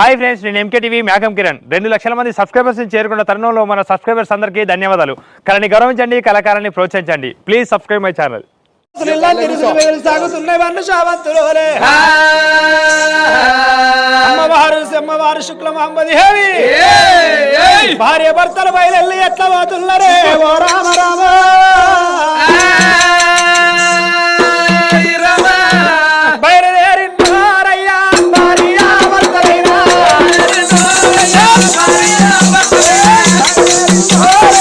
Hi friends నేను MK TV మేఘం కిరణ్. రెండు లక్షల మంది సబ్స్క్రైబర్స్ చేరుకున్న తరుణంలో మన సబ్స్క్రైబర్స్ అందరికీ ధన్యవాదాలు. కళని గౌరవించండి కళాకారాన్ని ప్రోత్సహించండి. ప్లీజ్ సబ్స్క్రైబ్ మై ఛానల్ అమ్మవారు భార్య భర్తలు బయలు ఎట్లా పోతున్నారే? ఓ రామ రామ.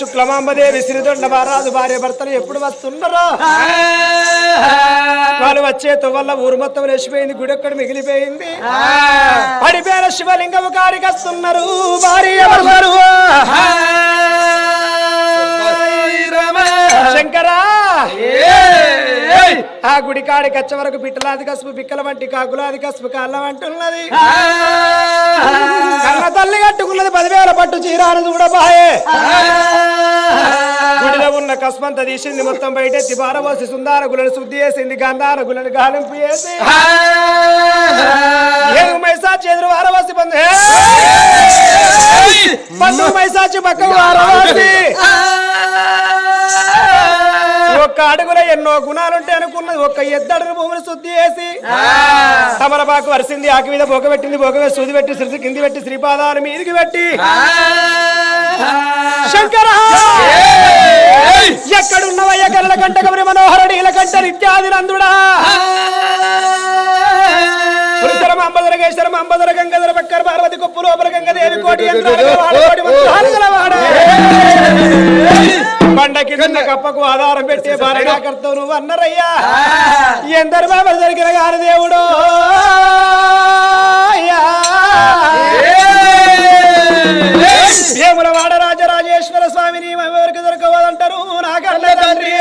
శుక్లమాంబదేవి శ్రీదొండ మహారాజు భార్య భర్తలు ఎప్పుడు వస్తున్నారో వాళ్ళు వచ్చే వల్ల ఊరు మొత్తం లేచిపోయింది గుడి ఒక్కడు మిగిలిపోయింది. పడిపోయిన శివలింగము కాడికి వస్తున్నారు. భార్య భర్తలు శంకరా! ఆ గుడి కాడికి వచ్చే వరకు బిట్టలాది కసుపు బిక్కల వంటి కాకులాది కసుపు కాళ్ళ వంటున్నది కన్న తల్లి కట్టుకున్నది పదివేల పట్టు చీరాను చూడబాయే. గుడిలో ఉన్న కస్మంత తీసింది మొత్తం బయటెత్తి పారబోసి సుందార గులను శుద్ధి చేసింది గంధార గులను గాలింపు చేసి. వారవాసి పండు మైసాచి పక్కకు వారవాసి ఒక్క అడుగులో ఎన్నో గుణాలుంటే అనుకున్నది. ఒక్క ఎద్దడుగు భూమిని శుద్ధి చేసి తమలపాకు వరిసింది ఆకి మీద బొగ పెట్టింది బొగ సూది పెట్టి సిరిసి కింది పెట్టి శ్రీపాదాల మీదికి పెట్టి. శంకర! ఎక్కడున్నవయ్య కళ్ళ కంట కబరి మనోహరుడు ఇలా కంట నిత్యాది నందుడా? పురుషరం అంబదర గేశ్వరం అంబదర గంగధర పార్వతి కొప్పు లోపల గంగదేవి కోటి వాడు. బండ కింద కప్పకు ఆధారం పెట్టే భార్యకర్తవు నువ్వు అన్నరయ్యా. ఎందరు బాబా దొరికిన గారి దేవుడు. వేముల వాడ రాజరాజేశ్వర స్వామిని ఎవరికి దొరకవదంటారు నాకన్న తండ్రి.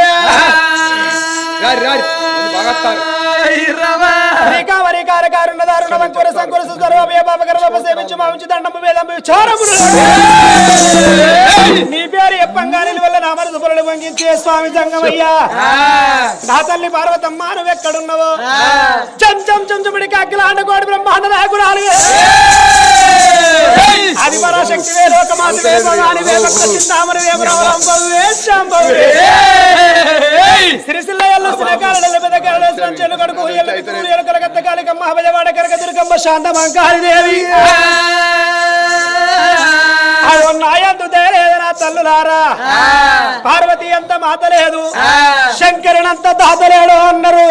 నీ పేరు ఎప్పంగాని వల్ల నా మనసు పొరలు వంగించే స్వామి జంగమయ్యా. నా తల్లి పార్వతమ్మ నువ్వు ఎక్కడున్నావో? చం చం చం చముడి కాకిలాండ కోడి బ్రహ్మాండ నాయకురాలు. అది పరాశక్తి వే లోకమాత వే భవాని వే భక్త చింతామణి వే బ్రహ్మంబవు వే శాంభవి సిరిసిల్లయల్లు సినకాలలో కరడేశ్వరం కడుకు ఎలుకూరియలు కరగత్త కాళికమ్మ అభయవాడ కరగ దుర్గమ్మ శాంతమంకాళి దేవి. నాయందు దేలేదనా తల్లులారా. పార్వతి అంత మాతలేదు. శంకరునంత దాత లేడు అన్నారు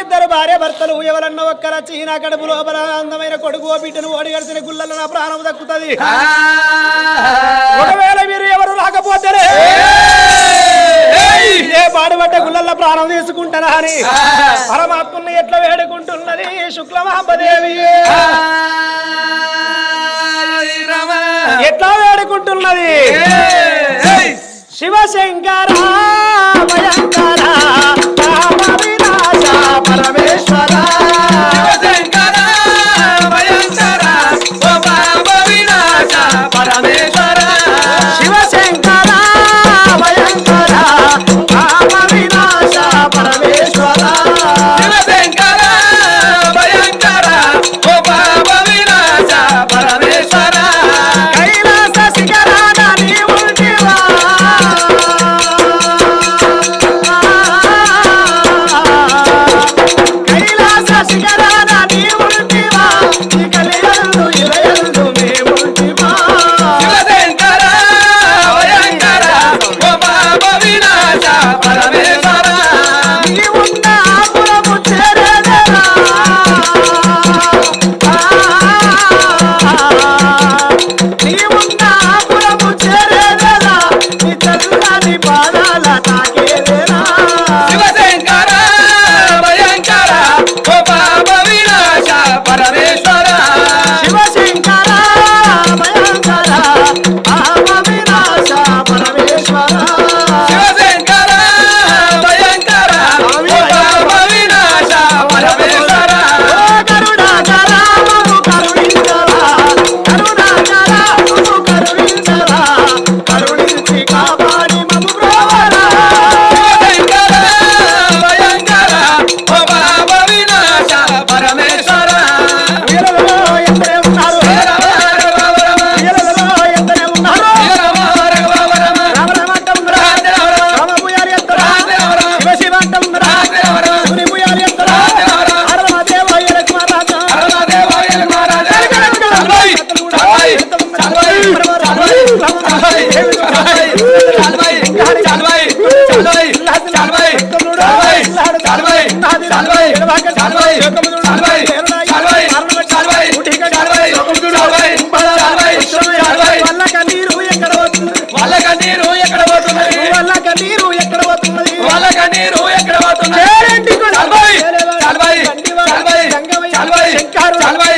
ఇద్దరు భార్య భర్తలు ఎవరన్న ఒక్కర చీనా కడుపు లోపల అందమైన కొడుకు బిడ్డను ఓడిగడిచిన గుళ్ళలో నా ప్రాణం దక్కుతుంది. ఒకవేళ మీరు ఎవరు రాకపోతే ఏ పాడుబట్ట గుళ్ళల్లో ప్రాణం తీసుకుంటారా అని? పరమాత్మని ఎట్లా వేడుకుంటున్నది? శుక్లమాంబదేవి ఎట్లా వేడుకుంటున్నది? శివశంకర భయంకర.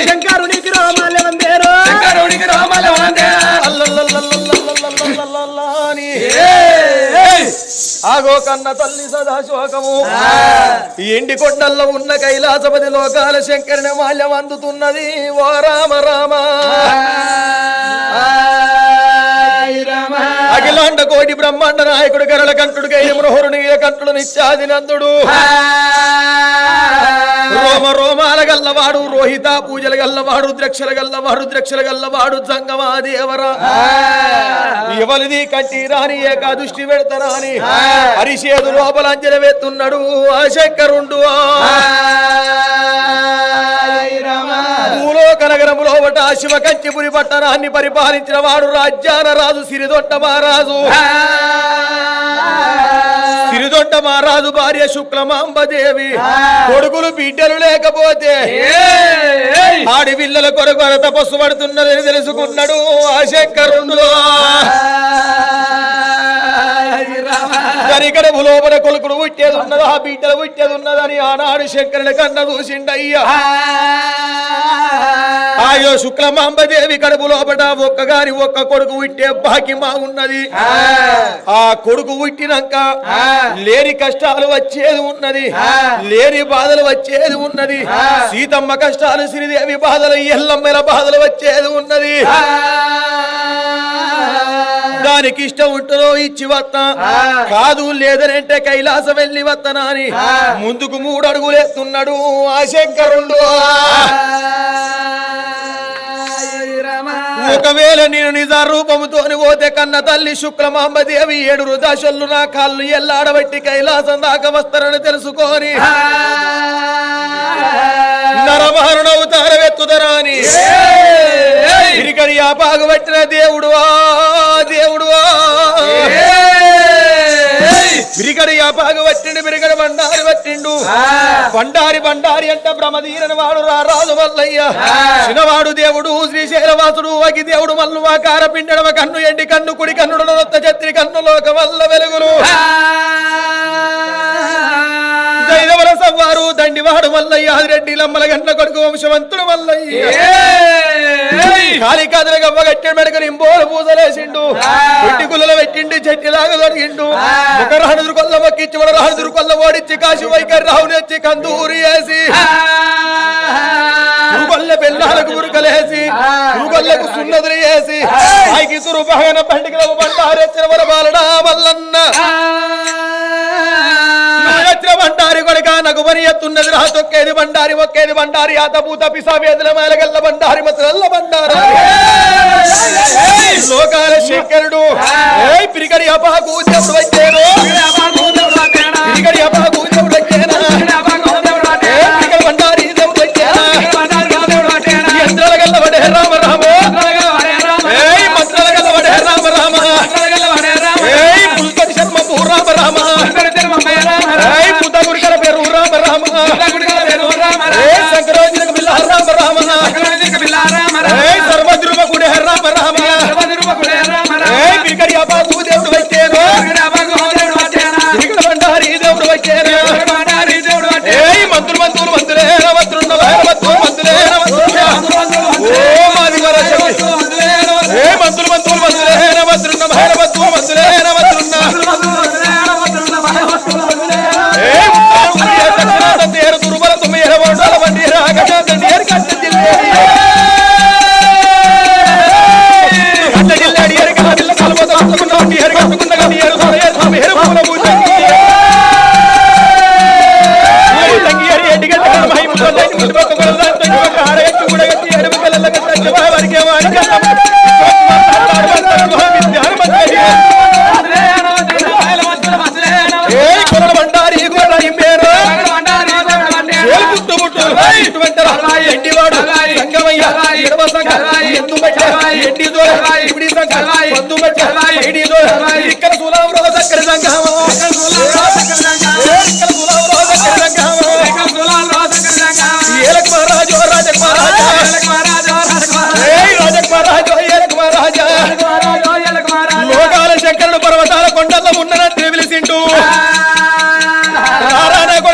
శంకారునికి రోమాలే వందేరు. శంకరుడికి రామాల వందే. ఆగో కన్న తల్లి సదా శోకము. ఈ ఎండి కొండల్లో ఉన్న కైలాసపతి లోకాల శంకరుని మాల్యం అందుతున్నది. ఓ రామ రామ. అఖిలాండ కోటి బ్రహ్మాండ నాయకుడు గరళ కంఠుడు గైరముహరుని కంఠుడు నిత్యాది నందుడు రోమ రోమాల గల్లవాడు రోహిత పూజల గల్లవాడు ద్రక్షల గల్లవాడు ద్రక్షల గల్లవాడు జంగమా దేవరా ఎవరిది కంటి రాని ఏకాదృష్టి పెడతారాని హరిషేదు లోపల అంజన వేస్తున్నాడు ఆ శంకరుండు. భూలోక నగరములో ఒకట శివ కంచిపురి పట్టణాన్ని పరిపాలించిన వాడు రాజ్యాన రాజు సిరిదొట్ట మహారాజు. సిరిదొట్ట మహారాజు భార్య శుక్లమాంబదేవి. కొడుకులు బిడ్డలు లేకపోతే ఆడి పిల్లల కొరకు తపస్సు పడుతున్నదని తెలుసుకున్నాడు ఆ శంకరుండు. ఇక్కడ లోపల కొలుకుడు పుట్టేది ఉన్నది ఆ బిడ్డలు పుట్టేది ఉన్నదని ఆనాడు శంకరుని కన్న చూసిండయ్యా. ఆయో శుక్లమాంబదేవి కడుపు లోపట ఒక్కగాని ఒక్క కొడుకు పుట్టే బాకిమా ఉన్నది. ఆ. కొడుకు పుట్టినాక లేని కష్టాలు వచ్చేది ఉన్నది. లేని బాధలు వచ్చేది ఉన్నది. సీతమ్మ కష్టాలు శ్రీదేవి బాధలు ఎల్లమ్మల బాధలు వచ్చేది ఉన్నది. దానికి ఇష్టం ఉంటుందో ఇచ్చి వస్తా కాదు లేదనంటే కైలాస వెళ్ళి వస్తానా అని ముందుకు మూడు అడుగులేస్తున్నాడు ఆ శంకరుడు. ఒకవేళ నేను నిజ రూపముతోని పోతే కన్న తల్లి శుక్రమాంబదేవి ఏడు రుదాశల్లు నా కాళ్ళు ఎల్లాడబట్టి కైలాసం దాకా వస్తారని తెలుసుకొని నరమహరుడవుతారవెత్తుదరాని ఇరికని ఆ పాగుబట్టిన దేవుడు ఆ ఇక్కడ యాపాగు వచ్చిండు బిరిగడ బండారి వచ్చిండు. బండారి బండారి అంటే బ్రహ్మధీరని వాడు రాజు మల్లయ్య చిన్నవాడు దేవుడు శ్రీశైలవాసుడు అగి దేవుడు మల్లు ఆకార పిండడవ కన్ను ఎండి కన్ను కుడి కన్నుడు నొత్త చత్రి కన్ను లోక వల్ల వెలుగులు. వాడు దండివాడు మల్లయ్య ఆదిరెడ్డి లమ్మల గంట కొడుకు వంశవంతుడు మల్లయ్య కాళికాదుల గవ్వగట్టాడు మెడకు నింబోలు పూజలేసిండు పెట్టి గుల్లలు పెట్టిండి చెట్టిలాగా దొరికిండు ఒక రహణుదురు కొల్ల మొక్కిచ్చి వాడు రహణుదురు కొల్ల ఓడించి కాశీ వైఖరి రాహుని వచ్చి కందూరి వేసి నువ్వల్ల పెళ్ళాలకు మురుకలేసి నువ్వులకు సున్నదులు వేసి పైకి సురు పహన పండుగ పంట హరెచ్చిన వర ಕುಮರಿಯ ತುನ್ನದ್ರ ಹತೊಕ್ಕೇನು ಭಂಡಾರಿ ಒಕ್ಕೇನು ಭಂಡಾರಿ ಆತ ಭೂತ ಪಿಸಾವೇದನ ಮೇಲೆಗೆಲ್ಲ ಭಂಡಾರಿ ಮಸರೆಲ್ಲ ಭಂಡಾರ. ಲೋಕಾಲ ಶೇಖರಡು ಏಯ್! ಪಿರಿಗರಿ ಅಪಹ ಕೂತ ವೈದ್ಯರು.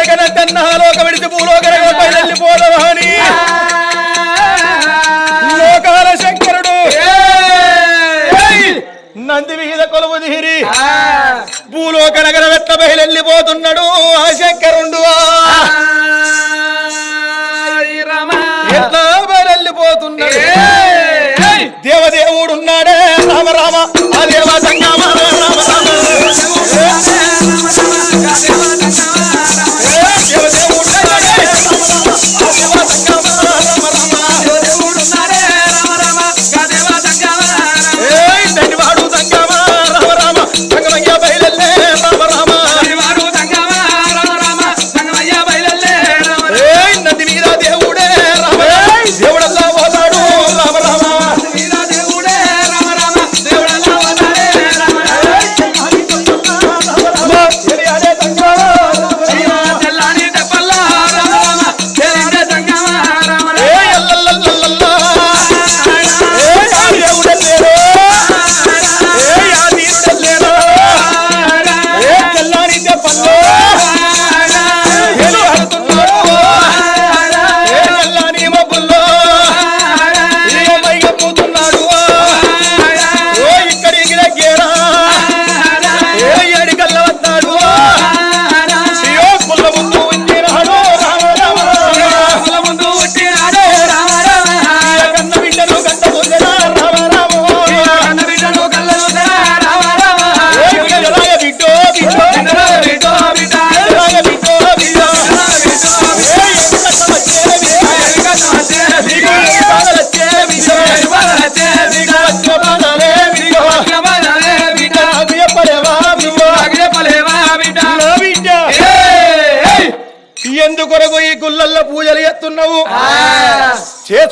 కన తన్నాలోక విడిచి లోకాల శంకరుడు. నంది విహిద కొలువు దిహిరి. భూలోక నగర వెత్త బయలెళ్ళిపోతున్నాడు ఆ శంకరుండు. ఎట్లా బయలెళ్ళిపోతున్నాడు దేవదేవుడున్నాడే. రామ రామ. ఆ దేవ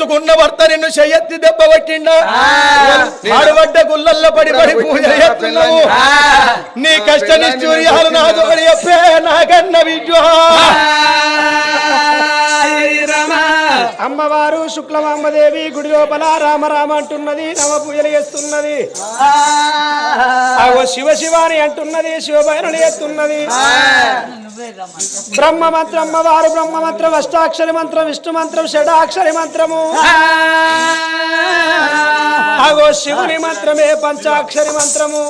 చేసుకున్న భర్త నిన్ను చెయ్యెత్తి దెబ్బ పట్టిండా ఆడబడ్డ గుల్లల్లో పడి పడి పూజ చేస్తున్నావు. నీ కష్ట నిశ్చూర్యాలు నా తోడి చెప్పే నాకన్న విద్యో అమ్మవారు శుక్లమాంబదేవి గుడి లోపల రామ రామ అంటున్నది నవ పూజలు చేస్తున్నది. అగో శివ శివాని అంటున్నది శివభైరుని ఎత్తున్నది బ్రహ్మ మంత్రం అమ్మవారు బ్రహ్మ మంత్రం అష్టాక్షరి మంత్రం విష్ణు మంత్రం షడాక్షరి మంత్రము. అగో శివుని మంత్రమే పంచాక్షరి మంత్రము.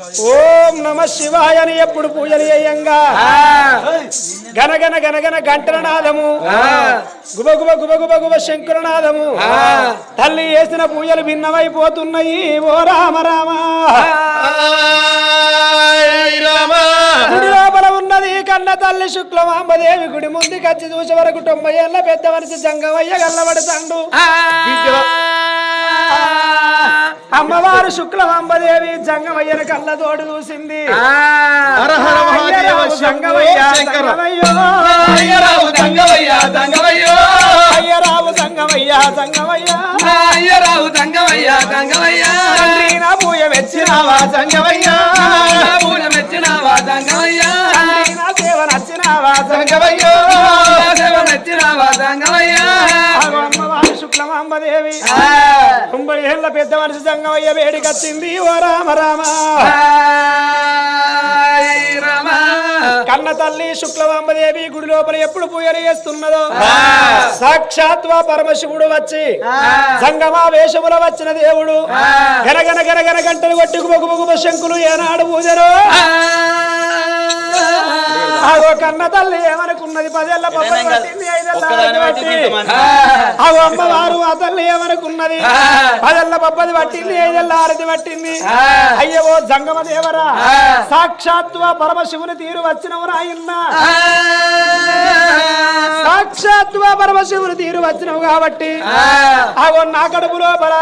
ఓం నమ శివాయ అని ఎప్పుడు పూజలు చేయంగా గనగన గనగన గంటల నాదము గుబ గుబ గుబ గుబ గుబ శంకురనాదము. తల్లి చేసిన పూజలు భిన్నమైపోతున్నాయి. ఓ రామ రామ. తల్లి శుక్లమాంబదేవి గుడి ముందు కచ్చి చూసే వరకు తొంభై ఏళ్ళ పెద్ద మనిషి జంగమయ్య గల్లబడతాండు. అమ్మవారు శుక్లమాంబదేవి జంగమయ్యను కళ్ళతోడు చూసింది. హర హర మహాదేవ అయ్యరావు శంభో జంగమయ్య. జంగమయ్యో. అయ్యరావు అయ్యరావు జంగమయ్య జంగమయ్య అయ్యరావు దంగవయ్యా దంగవయ్యా తండ్రి నా పూయ మెచ్చినావా జంగమయ్య అమ్మవారు శుక్లమాంబదేవి. తొంభై ఏళ్ళ పెద్ద మనిషి జంగమయ్య వేడికచ్చింది ఓ రామ రామ. రామ. కన్న తల్లి శుక్లమాంబదేవి గుడి లోపల ఎప్పుడు పూజలు చేస్తున్నదో? సాక్షాత్ వా పరమశివుడు వచ్చి సంగమా వేషముల వచ్చిన దేవుడు. గనగన గనగన గంటలు కొట్టి గుబ గుబ శంకులు ఏనాడు పూజలు. ఆగో కన్న తల్లి ఏమనుకున్నది? పదేళ్ళ ఆగో అమ్మవారు ఆ తల్లి ఏమనుకున్నది? పదేళ్ళ పబ్బది పట్టింది ఐదేళ్ళ ఆరతి పట్టింది. అయ్యో జంగమ దేవరా సాక్షాత్వ పరమశివుని తీరు వచ్చినవు రాయన్న పరమశివుని తీరు వచ్చినవు కాబట్టి ఆగో నా కడుపు లోపల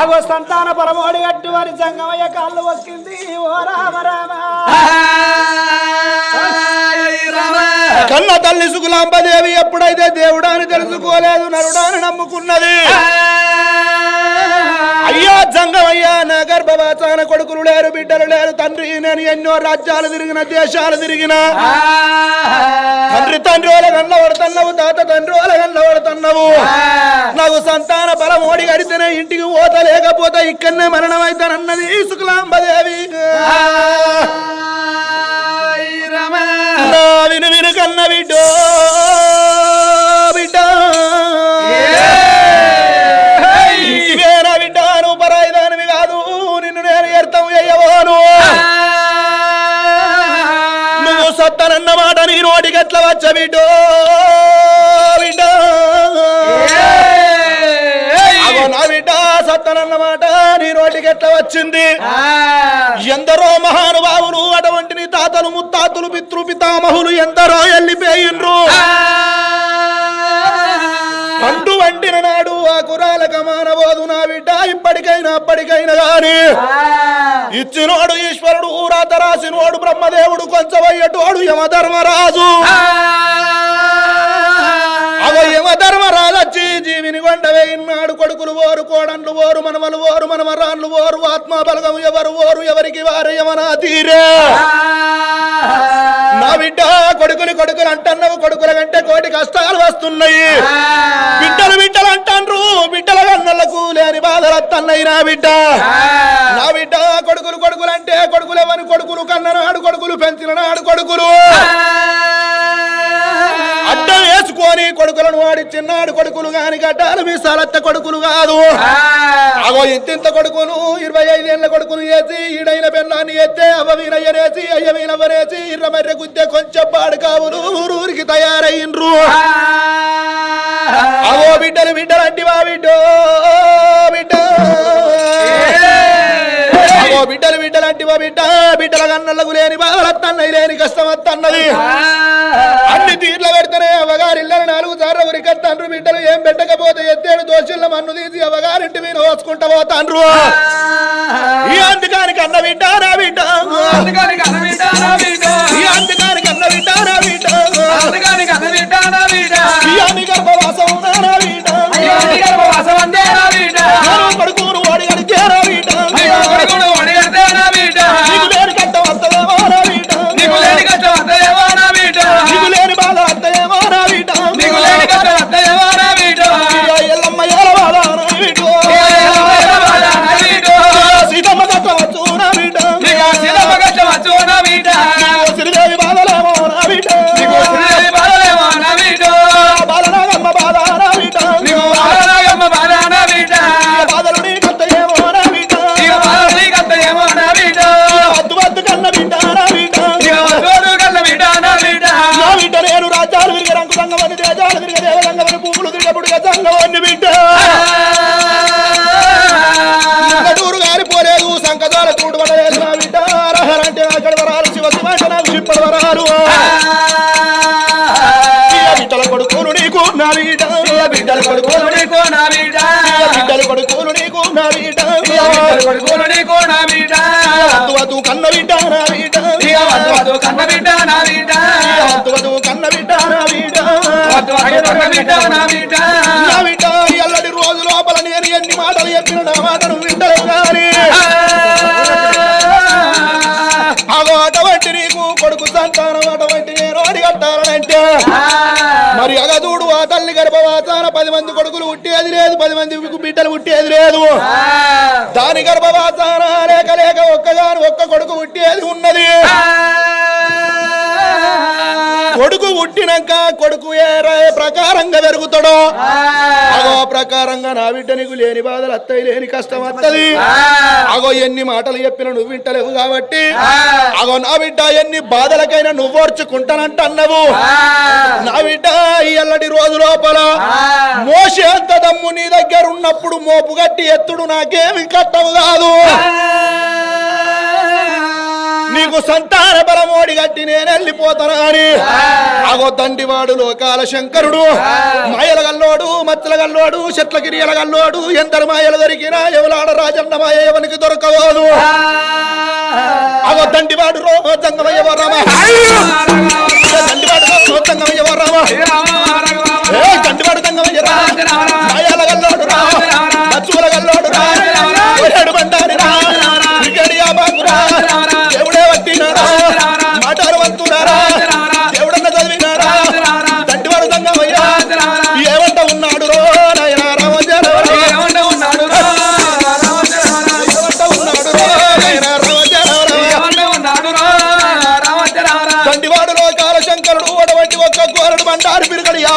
ఆగో సంతాన పరమోడి గట్టు వారి జంగమయ్య కాళ్ళు వక్కింది ఓ రామ రామ. కన్న తల్లి సుగులాంబదేవి ఎప్పుడైతే దేవుడా అని తెలుసుకోలేదు నరుడా అని నమ్ముకున్నది. అయ్యో జంగమయ్యా నా గర్భవాసాన కొడుకులు లేరు బిడ్డలు లేరు తండ్రి నేను ఎన్నో రాజ్యాలు తిరిగిన దేశాలు తిరిగిన. తండ్రి తండ్రి వాళ్ళ కన్న పడుతున్నావు తాత తండ్రి వాళ్ళ కన్న పడుతున్నావు నాకు సంతాన బలం ఓడి గడితేనే ఇంటికి పోత లేకపోతే ఇక్కడనే మరణం అవుతానన్నది శుక్లాంబదేవి విను విను కన్న బిడ్డ. వచ్చింది. ఎందరో మహానుభావులు అటువంటి తాతలు ముత్తాతలు పితృ పితామహులు ఎందరో ఎల్లిపోయిండ్రు పండు వండిన నాడు ఆ కురాలక మానబోదు నా బిడ్డ ఇప్పటికైనా అప్పటికైనా గాని ఇచ్చినోడు ఈశ్వరుడు రాత రాసినోడు బ్రహ్మదేవుడు కొంచెమయ్యటోడు యమధర్మరాజు. అవ యమధర్మరాజు వచ్చి జీవిని కొండ వేయినాడు కొడుకులు ఓరు కోడన్లు ఓరు మనమలు ఓరు మనమరాన్లు ఓరు ఆత్మ బలగం ఎవరు ఓరు ఎవరికి వారు యమనా తీరే నా బిడ్డ కొడుకులు కొడుకులు అంటున్నావు కొడుకుల కంటే కోటి కష్టాలు వస్తున్నాయి. బిడ్డలు బిడ్డలు అంటాండ్రు బిడ్డల కన్నలకు లేని బాధలు వస్తున్నాయి నా బిడ్డ. నా బిడ్డ కొడుకులు కొడుకులు అంటే కొడుకులు ఎవరి కొడుకులు కన్ననాడు కొడుకులు పెంచిన నాడు కొడుకులు కొడుకులను వాడి చిన్నాడు కొడుకులు గాని గడ్డాలు మీ సలత్త కొడుకులు కాదు. అగో ఇంతింత కొడుకును ఇరవై ఐదేళ్ళ కొడుకును వేసి ఈడైన పెన్నాన్ని ఎత్తే అవ్వ వీరయ్యనేసి అయ్య వీరవ్వనేసి ఇర్ర మర్రె గుద్దే కొంచెం పాడు కావులు ఊరూరికి తయారయ్యిండ్రు. అవో బిడ్డలు బిడ్డలు అంటివా బిడ్డో బిడ్డ. అవో బిడ్డలు బిడ్డలు అంటివా బిడ్డ బిడ్డల కన్నలకు లేని బాధలత్తన్నది లేని కష్టం తండ్రి బిడ్డలు ఏం పెట్టకపోతే ఎత్తేడు దోషుల మన్ను తీసి అవగారింటి మీద పోసుకుంటావో తండ్రు? ఈ అందుకానికి అన్న బిడ్డ నా బిడ్డ. అందుకానికి అన్న బిడ్డారా బిడ్డ. ఈ అందుకానికి అన్న బిడ్డ నా బిడ్డ. అందుకానికి అన్న బిడ్డ బిడ్డ. ఈ అన్ని గర్భవాసం నా బిడ్డ? గర్భవాసం అందే బిడ్డ. నాకు ఇయ్య బిడ్డల కొడుకులు నీకు నా బిడ్డ. బిడ్డల కొడుకులు నీకు నా బిడ్డ. బిడ్డల కొడుకులు నీకు నా బిడ్డ. కొడుకులు నీకు నా బిడ్డ. వద్దు కన్న బిడ్డ నా బిడ్డ. వద్దు కన్న బిడ్డ నా బిడ్డ. వద్దు కన్న బిడ్డ నా బిడ్డ. కన్న బిడ్డ నా బిడ్డ. నా బిడ్డ. ఎల్లడి రోజు లోపల నేను ఎన్ని మాటలు చెప్పిన నా మాటను వింటలే గాని అడిగట్టాలంటే మరి అగదూడు ఆ తల్లి గర్భవాసాన పది మంది కొడుకులు పుట్టేది లేదు పది మంది బిడ్డలు పుట్టేది లేదు దాని గర్భవాసాన ప్రకారంగా పెరుగుతాడో? అగో ప్రకారంగా నా బిడ్డ నీకు లేని బాధలు అత్తయి లేని కష్టం వత్తది అగో ఎన్ని మాటలు చెప్పిన నువ్వు వింటలేవు కాబట్టి. అగో నా బిడ్డ ఎన్ని బాధలకైనా నువ్వు ఓర్చుకుంటానంట అన్నవు. నా బిడ్డ ఈ ఎల్లటి రోజు లోపల మోసే అంత దమ్ము నీ దగ్గర ఉన్నప్పుడు మోపు గట్టి ఎత్తుడు నాకేమి కట్టవు కాదు. నీకు సంతాన బలమోడి గట్టి నేను వెళ్ళిపోతాను అని అగో దండివాడు లోకాల శంకరుడు. మాయల గల్లోడు మచ్చల గల్లోడు చెట్ల గిరియల గల్లోడు ఎందరు మాయలు దొరికినా ఎవలాడ రాజన్న మాయ దొరకవోదు అగో దండివాడు రో జంగమయ్యవ రామ. దండివాడు రో జంగమయ్యవ మాయల గల్లోడు రా. మచ్చుల గల్లోడు రా. బండారి ఒక్క గోరడు బండారు పిరుగడు యాభై